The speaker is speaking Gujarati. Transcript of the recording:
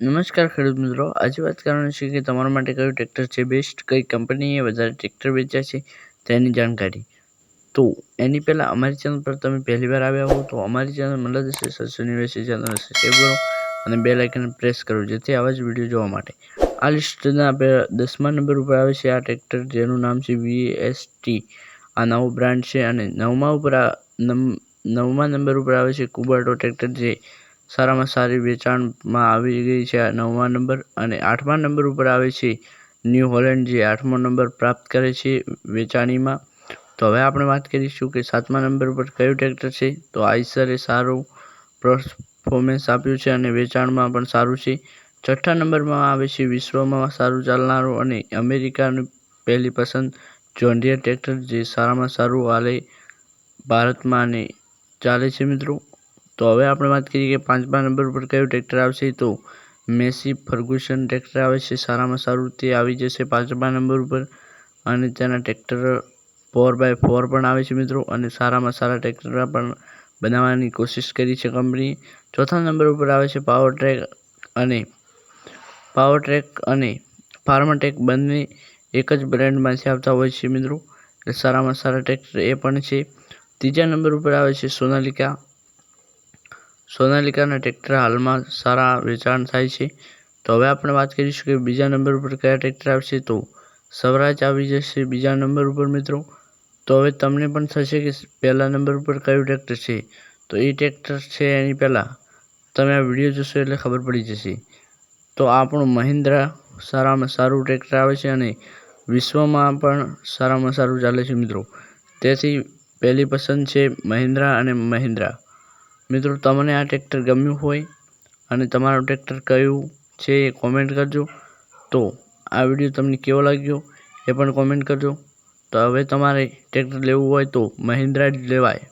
નમસ્કાર ખેડૂત મિત્રો. આજે વાત કરવાની છે કે તમારા માટે કયું ટ્રેક્ટર છે? બેસ્ટ કઈ કંપનીએ વધારે ટ્રેક્ટર વેચ્યા છે? તેની જાણકારી. તો એની પહેલાં અમારી ચેનલ પર તમે પહેલી વાર આવ્યા હો તો અમારી ચેનલ મદદ છે સત્સો નેવ્યાસી ચેનલ સબસ્ક્રાઈબ કરો અને બે લાઇકન પ્રેસ કરો જેથી આવા જ વીડિયો જોવા માટે. આ લિસ્ટના દસમા નંબર ઉપર આવે છે આ ટ્રેક્ટર જેનું નામ છે વીએસટી આ નવો બ્રાન્ડ છે અને નવમા ઉપર નવમા નંબર ઉપર આવે છે કુબાટો ટ્રેક્ટર જે સારામાં સારી વેચાણમાં આવી ગઈ છે આ નવમા નંબર અને આઠમા નંબર ઉપર આવે છે ન્યૂ હોલેન્ડ જે આઠમો નંબર પ્રાપ્ત કરે છે વેચાણીમાં. તો હવે આપણે વાત કરીશું કે સાતમા નંબર ઉપર કયું ટ્રેક્ટર છે? તો આઈસરે સારું પરફોર્મન્સ આપ્યું છે અને વેચાણમાં પણ સારું છે. છઠ્ઠા નંબરમાં આવે છે વિશ્વમાં સારું ચાલનારું અને અમેરિકાની પહેલી પસંદ જોન્ડિયર ટ્રેક્ટર જે સારામાં સારું હાલે ભારતમાં અને ચાલે છે મિત્રો. તો હવે આપણે વાત કરીએ કે પાંચમા નંબર પર કયું ટ્રેક્ટર આવશે. તો મેસી ફર્ગુસન ટ્રેક્ટર આવે છે. સારામાં સારું તે આવી જશે પાંચમા નંબર ઉપર. અને તેના ટ્રેક્ટર ફોર બાય ફોર પણ આવે છે મિત્રો. અને સારામાં સારા ટ્રેક્ટર પણ બનાવવાની કોશિશ કરી છે કંપની. ચોથા નંબર ઉપર આવે છે પાવર ટ્રેક અને પાવર ટ્રેક અને ફાર્માટેક બંને એક જ બ્રાન્ડમાંથી આવતા હોય છે મિત્રો. સારામાં સારા ટ્રેક્ટર એ પણ છે. ત્રીજા નંબર ઉપર આવે છે સોનાલિકા. સોનાલિકાના ટ્રેક્ટર હાલમાં સારા વેચાણ થાય છે. તો હવે આપણે વાત કરીશું કે બીજા નંબર ઉપર કયા ટ્રેક્ટર આવશે. તો સ્વરાજ આવી જશે બીજા નંબર ઉપર મિત્રો. તો હવે તમને પણ થશે કે પહેલા નંબર ઉપર કયું ટ્રેક્ટર છે. તો એ ટ્રેક્ટર છે એની પહેલાં. તમે આ વીડિયો જોશો એટલે ખબર પડી જશે. તો આપણું મહિન્દ્રા સારામાં સારું ટ્રેક્ટર આવે છે અને વિશ્વમાં પણ સારામાં સારું ચાલે છે મિત્રો. તેથી પહેલી પસંદ છે મહિન્દ્રા અને મહિન્દ્રા. મિત્રો, તમને આ ટ્રેક્ટર ગમ્યું હોય અને તમારું ટ્રેક્ટર કયું છે એ કોમેન્ટ કરજો. તો આ વીડિયો તમને કેવો લાગ્યો એ પણ કોમેન્ટ કરજો. તો હવે તમારે ટ્રેક્ટર લેવું હોય તો મહિન્દ્રા જ લેવાય.